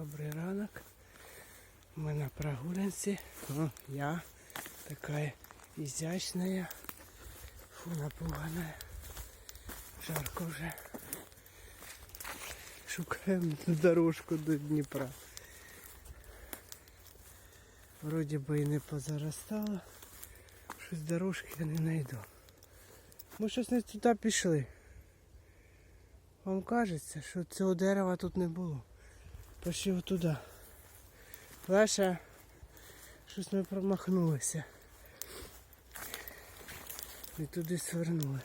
Добрий ранок. Мы на прогулянці. О, я такая изящная. Фу, напуганая. Жарко вже. Шукаємо дорожку до Дніпра. Вроді би і не позаростало. Щось дорожки я не знайду. Ми щось не туди пішли. Вам кажеться, що цього дерева тут не було. Пішли отуди. Леша, щось ми промахнулися. І туди свернули.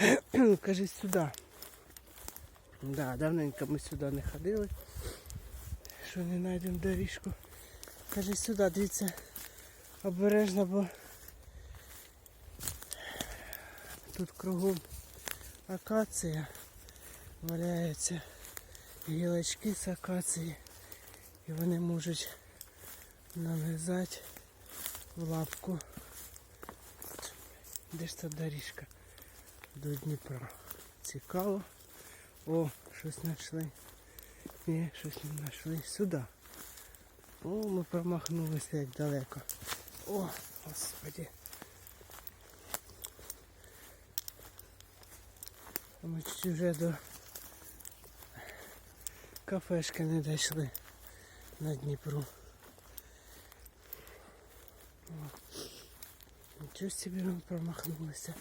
Кажи сюди. Да, давненько ми сюди не ходили. Що не знайдемо доріжку. Кажи сюди, дивіться, обережно, бо тут кругом акація валяється. Гілочки з акації. І вони можуть нанизати в лапку. Де ж та доріжка до Дніпра? Цікаво. О, щось знайшли. Ні, щось не знайшли. Сюди. О, ми промахнулися як далеко. О, господи. Ми чуть вже до кафешки не дійшли на Дніпру. Нічого собі ми промахнулися.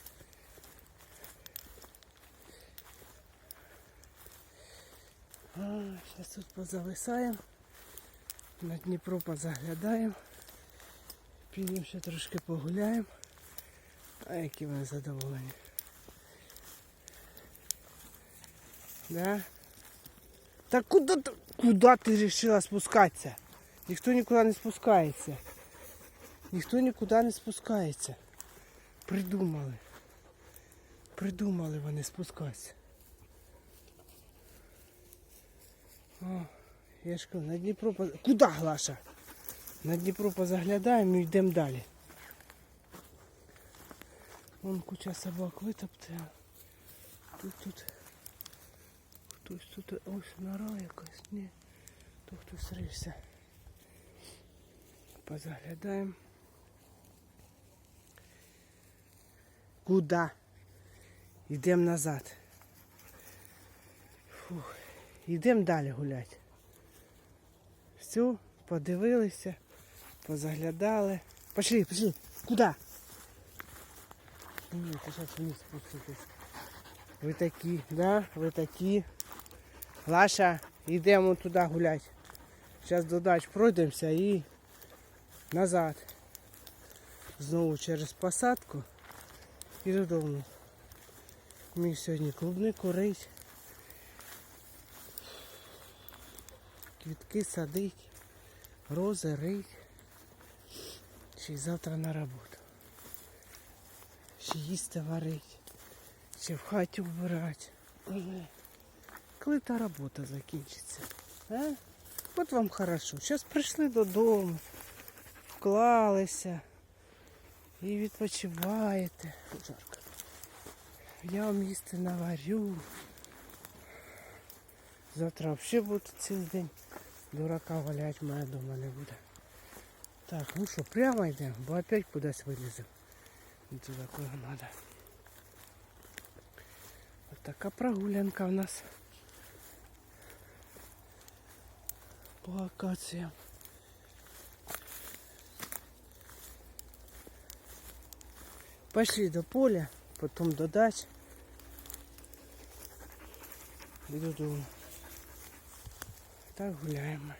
А, зараз тут позависаємо. На Дніпро позаглядаємо. Підемо ще трошки погуляємо. А які вони задоволені. Да? Так куда ты, куда ты решила спускаться? Ніхто нікуди не спускається. Ніхто нікуди не спускається. Придумали. Придумали вони спускатися. О, я ж кажу, на Дніпро поз... Куда, Глаша? На Дніпро позаглядаємо і йдемо далі. Вон куча собак витоптала. Тут тут. Хтось тут ось нора якась, ні. То хтось рився. Позаглядаємо. Куда? Йдемо назад. Фух. Йдемо далі гуляти. Все, подивилися, позаглядали. Пошли, пошли. Куда? Ні, ти зараз вниз спуститись. Ви такі, да? Ви такі. Лаша, йдемо туди гуляти. Зараз до дач пройдемося і назад. Знову через посадку і додому. Ми сьогодні клубнику рить. Квітки садить, рози рить. Ще завтра на роботу. Ще їсти варить, ще в хаті вбирати. Коли та робота закінчиться? А? От вам хорошо. Зараз прийшли додому, вклалися і відпочиваєте. Жарко. Я вам їсти наварю. Завтра взагалі буду цілий день дурака валять, моя дома не буде. Так, ну що, прямо йдемо, бо опять кудись. Не туди, куди треба. Ось така прогулянка у нас. По акаціям. Пошли до поля, потім до дач. І додому. Так гуляємо.